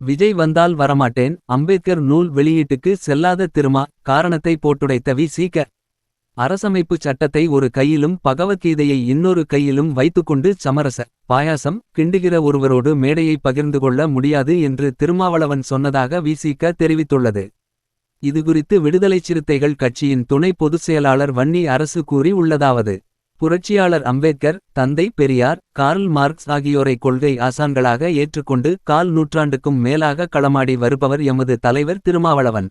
விஜய் வந்தால் வரமாட்டேன். அம்பேத்கர் நூல் வெளியீட்டுக்கு செல்லாத திருமா காரணத்தை போட்டுடைத்த வி. சீக்க அரசமைப்பு சட்டத்தை ஒரு கையிலும் பகவத்கீதையை இன்னொரு கையிலும் வைத்துக்கொண்டு சமரச பாயாசம் கிண்டுகிற ஒருவரோடு மேடையை பகிர்ந்து கொள்ள முடியாது என்று திருமாவளவன் சொன்னதாக விசிக தெரிவித்துள்ளது. இதுகுறித்து விடுதலைச் சிறுத்தைகள் கட்சியின் துணை பொதுச் செயலாளர் வன்னி அரசு கூறி உள்ளதாவது. புரட்சியாளர் அம்பேத்கர் தந்தை பெரியார் கார்ல் மார்க்ஸ் ஆகியோரை கொள்கை ஆசான்களாக ஏற்றுக்கொண்டு கால் நூற்றாண்டுக்கும் மேலாக களமாடி வருபவர் எமது தலைவர் திருமாவளவன்.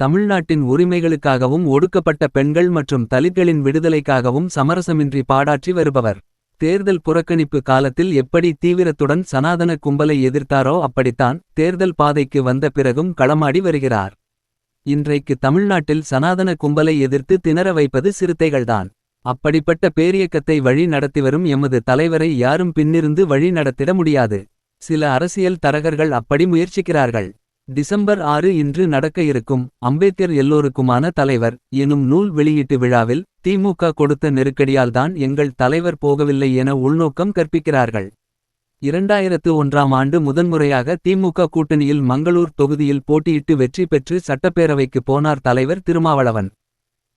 தமிழ்நாட்டின் உரிமைகளுக்காகவும் ஒடுக்கப்பட்ட பெண்கள் மற்றும் தலித்களின் விடுதலைக்காகவும் சமரசமின்றி பாடாற்றி வருபவர். தேர்தல் புறக்கணிப்பு காலத்தில் எப்படி தீவிரத்துடன் சனாதன கும்பலை எதிர்த்தாரோ அப்படித்தான் தேர்தல் பாதைக்கு வந்த பிறகும் களமாடி வருகிறார். இன்றைக்கு தமிழ்நாட்டில் சனாதன கும்பலை எதிர்த்து திணற வைப்பது சிறுத்தைகள்தான். அப்படிப்பட்ட பேரியக்கத்தை வழி நடத்திவரும் எமது தலைவரை யாரும் பின்னிருந்து வழி நடத்திட முடியாது. சில அரசியல் தரகர்கள் அப்படி முயற்சிக்கிறார்கள். டிசம்பர் ஆறு இன்று நடக்க இருக்கும் அம்பேத்கர் எல்லோருக்குமான தலைவர் எனும் நூல் வெளியீட்டு விழாவில் திமுக கொடுத்த நெருக்கடியால்தான் எங்கள் தலைவர் போகவில்லை என உள்நோக்கம் கற்பிக்கிறார்கள். இரண்டாயிரத்து ஒன்றாம் ஆண்டு முதன்முறையாக திமுக கூட்டணியில் மங்களூர் தொகுதியில் போட்டியிட்டு வெற்றி பெற்று சட்டப்பேரவைக்கு போனார் தலைவர் திருமாவளவன்.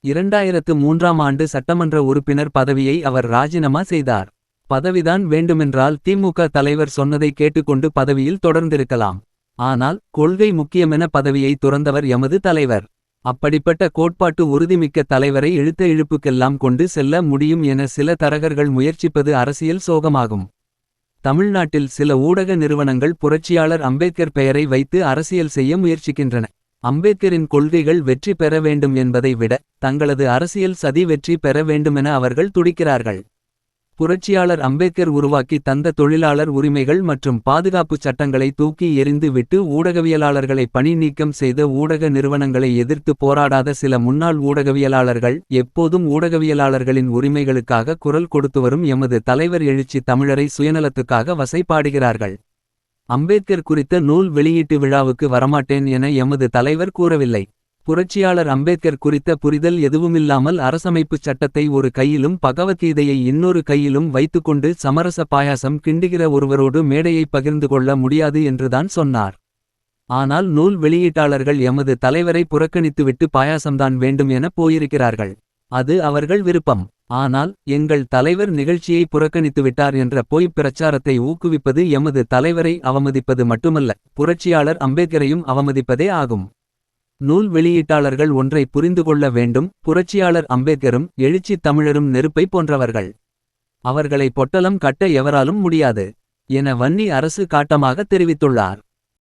இரண்டாயிரத்து மூன்றாம் ஆண்டு சட்டமன்ற உறுப்பினர் பதவியை அவர் ராஜினாமா செய்தார். பதவிதான் வேண்டுமென்றால் திமுக தலைவர் சொன்னதை கேட்டுக்கொண்டு பதவியில் தொடர்ந்திருக்கலாம். ஆனால் கொள்கை முக்கியமென பதவியை துறந்தவர் எமது தலைவர். அப்படிப்பட்ட கோட்பாட்டு உறுதிமிக்க தலைவரை இழுத்த இழுப்புக்கெல்லாம் கொண்டு செல்ல முடியும் என சில தரகர்கள் முயற்சிப்பது அரசியல் சோகமாகும். தமிழ்நாட்டில் சில ஊடக நிறுவனங்கள் புரட்சியாளர் அம்பேத்கர் பெயரை வைத்து அரசியல் செய்ய முயற்சிக்கின்றன. அம்பேத்கரின் கொள்கைகள் வெற்றி பெற வேண்டும் என்பதை விட தங்களது அரசியல் சதி வெற்றி பெற வேண்டுமென அவர்கள் துடிக்கிறார்கள். புரட்சியாளர் அம்பேத்கர் உருவாக்கி தந்த தொழிலாளர் உரிமைகள் மற்றும் பாதுகாப்பு சட்டங்களை தூக்கி எறிந்து விட்டு ஊடகவியலாளர்களை பணி நீக்கம் செய்த ஊடக நிறுவனங்களை எதிர்த்து போராடாத சில முன்னாள் ஊடகவியலாளர்கள் எப்போதும் ஊடகவியலாளர்களின் உரிமைகளுக்காக குரல் கொடுத்து வரும் எமது தலைவர் எழுச்சி தமிழரை சுயநலத்துக்காக வசைப்பாடுகிறார்கள் அம்பேத்கர் குறித்த நூல் வெளியீட்டு விழாவுக்கு வரமாட்டேன் என எமது தலைவர் கூறவில்லை. புரட்சியாளர் அம்பேத்கர் குறித்த புரிதல் எதுவுமில்லாமல் அரசமைப்புச் சட்டத்தை ஒரு கையிலும் பகவத்கீதையை இன்னொரு கையிலும் வைத்துக்கொண்டு சமரச பாயாசம் கிண்டுகிற ஒருவரோடு மேடையை பகிர்ந்து கொள்ள முடியாது என்றுதான் சொன்னார். ஆனால் நூல் வெளியீட்டாளர்கள் எமது தலைவரை புறக்கணித்துவிட்டு பாயாசம்தான் வேண்டும் என போயிருக்கிறார்கள். அது அவர்கள் விருப்பம். ஆனால் எங்கள் தலைவர் நிகழ்ச்சியை புறக்கணித்துவிட்டார் என்ற பொய்ப் பிரச்சாரத்தை ஊக்குவிப்பது எமது தலைவரை அவமதிப்பது மட்டுமல்ல புரட்சியாளர் அம்பேத்கரையும் அவமதிப்பதே ஆகும். நூல் வெளியீட்டாளர்கள் ஒன்றை புரிந்து கொள்ள வேண்டும் புரட்சியாளர் அம்பேத்கரும் எழுச்சி தமிழரும் நெருப்பை போன்றவர்கள். அவர்களை பொட்டலம் கட்ட எவராலும் முடியாது என வன்னி அரசு காட்டமாக தெரிவித்துள்ளார்.